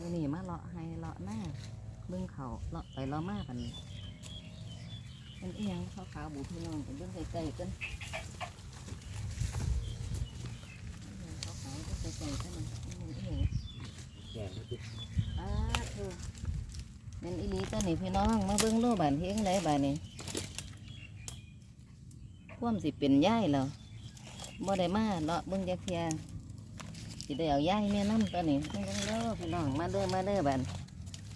มื้อนี้มาเลาะให้เลาะหน้าเบิ่งเขาเลาะไปเลาะมากันเป็นอียงขาวๆบูพี่น้องกันเบิ่งไกลๆกันอีหยังขาวๆเบิ่งไกลๆกันมันอีหยังอียงแก่แล้วติอ้าเธอเป็นอีลีตัวนี้พี่น้องมาเบิ่งโลบานเฮงไรบานนี้พ่วมสิเป็นย่ายแล้วบ่ได้มาเลาะเบิ่งจักเทีย สิได้เอาย่ายแม่น้ำตัวนี้เบิ่งเด้อพี่น้องมาเด้อมาเด้อบาน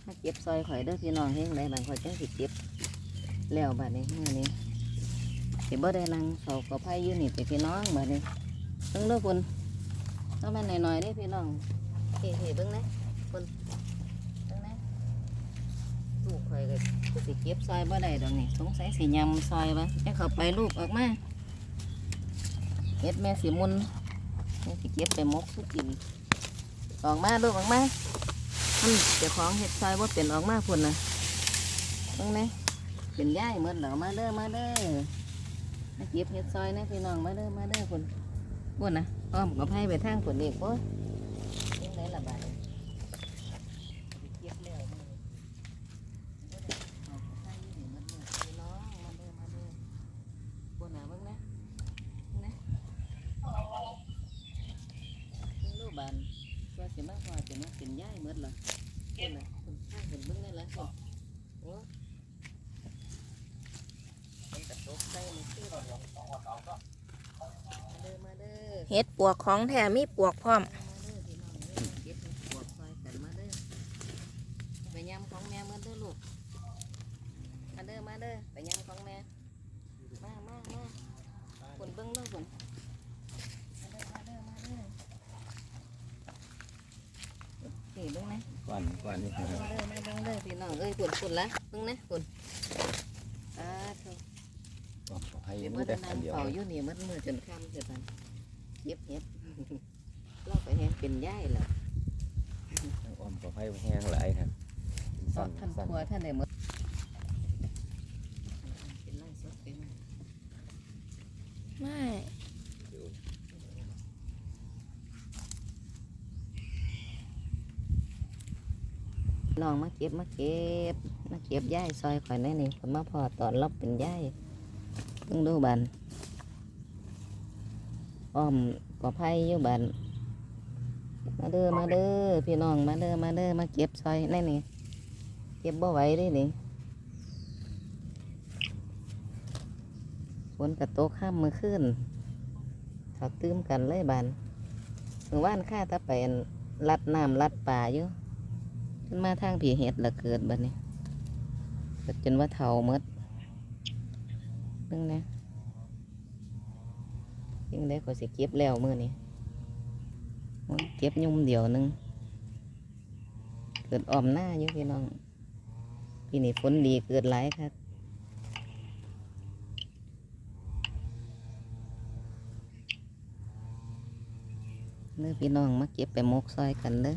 มาเก็บซอยข่อยเด้อพี่น้องเฮงไรบานข่อยจังสิเก็บแล้วบานนี้มื้อนี้สิบ่ได้นั่งเสากับไผอยู่นี่แต่พี่น้องบานนี้เบิ่งเด้อคุณต้องมาหน่อยๆเด้อพี่น้องเฮ้ๆเบิ่งนะจังนะลูกข่อยก็สิเก็บซอยบ่ได้ดอกนี่สงสัยสิยำซอยบ่จะเข้าไปลูกออกมาเฮ็ดแม่สิมุน แม่สิเก็บไปมกสุกิน ออกมาลูกออกมามันเจ้าของเห็ดซอยว่าเป็นออกมาพุ่นนะตรงนี้เป็นย่ายหมดแล้วมาเด้อมาเด้อมาเก็บเห็ดซอยนะพี่น้องมาเด้อมาเด้อพุ่นพุ่นนะอ้อมกับให้ไปทางพุ่นอีกพุ่นยยังไงล่ะบาดนี้ เก็บแล้วมือเอาไปใส่อยู่นี่มันมือพี่น้องมาเด้อมาเด้อบนหนาเบิ่งนะนะเบิ่งลูกบานว่าสิมาพอจะมาเป็นย่ายหมดเหรอเห็นไหมคุณข้างเห็นเบิ่งได้แล้วคุณโอ้มันกระตกใส่มันคือมาเด้อมาเด้อเฮ็ดปวกของแถมมีปวกพร้อมมาเด้อพี่น้องเด้อเก็บเห็ดปวกซอยกันมาเด้อไปยำของแม่เมื่อเด้อลูก มาเด้อมาเด้อไปยำของแม่ มามามาฝนเบิ้งเด้อฝนมาเด้อมาเด้อมาเด้อนี่เบิ้งนะ ก่ อนก่อนนี่ครับเด้อมาเบิ้งเด้อพี่น้องเอ้ยฝนฝนละเบิ้งนะฝนอ่าเถอะก็ขอให้เดี๋ยวมืเมื่อแต่นางนเดียวเฝ้าอยู่นี่มันมือจนค่ำเสียตันเย็บเย็บเราไปแห้งเป็นย่ายแล้วอ้อมขอให้แห้งหลายครับท่านสั้นครัวท่านได้หมดเป็นไร่สดเป็น ไม่ น้องมาเก็บมาเก็บ มาเก็บย่ายซอยข่อยแน่นี่ผมมาพอตอนรับเป็นย่ายเพิ่งดูบันอ้อมกอไผ่อยู่บันมาเด้อมาเด้อพี่น้องมาเด้อมาเด้อมาเก็บซอยแน่นี่เก็บบ่ไหวเด้นี่ฝนกระตกข้ามมือขึ้นเขาตื้มกันเลยบันเมื่อวานข้าตะไปอั่นลัดน้ำลัดป่าอยู่ จนมาทางผีเห็ดละเกิดบัดนี้เกิดจนว่าเท่าหมดเบิ่งนะยังได้ก็สิเก็บแล้วมือนี้เก็บยุ่มเดียวนึง เกิดอ้อมหน้าอยู่พี่น้องปีนี้ฝนดีเกิดหลายครับเนื้อพี่น้องมาเก็บไปมกซอยกันเด้อ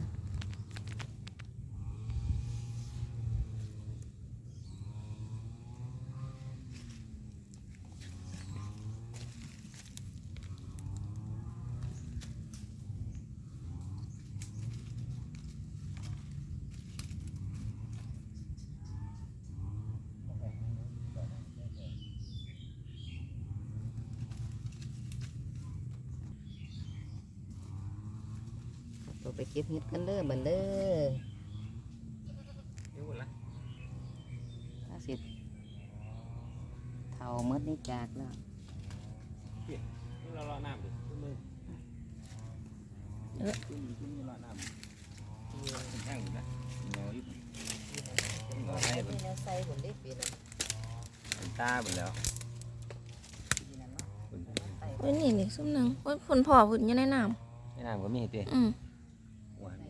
ไปเก็บเห็ดกันเด้อบันเด้อดูละถ้าสิเท่าหมดนี่จากแล้วนี่เรารอน้ำดิขึ้นมือขึ้นขึ้นรอน้ำขึ้นแห้งอยู่นะรออยู่รอให้ไม่ได้ใส่ผลได้ปีนั้นมันตาหมดแล้วปีนั้นเนาะคุณใส่โอ้ยนี่นี่ซุ่มหนังโอ้ยผลพ่อผลอยู่ในน้ในน้ำก็มีเต้ำอืม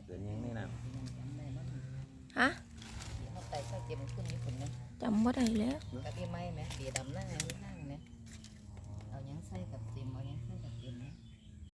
เดือนยังนี่นะฮะเขาไว้าวจนำว่าไดแล้วกับยี่ไม้ไหมเบีดำหน้าหนั่งเนี่ยเอายังใส่กับเจียมเอายังใส่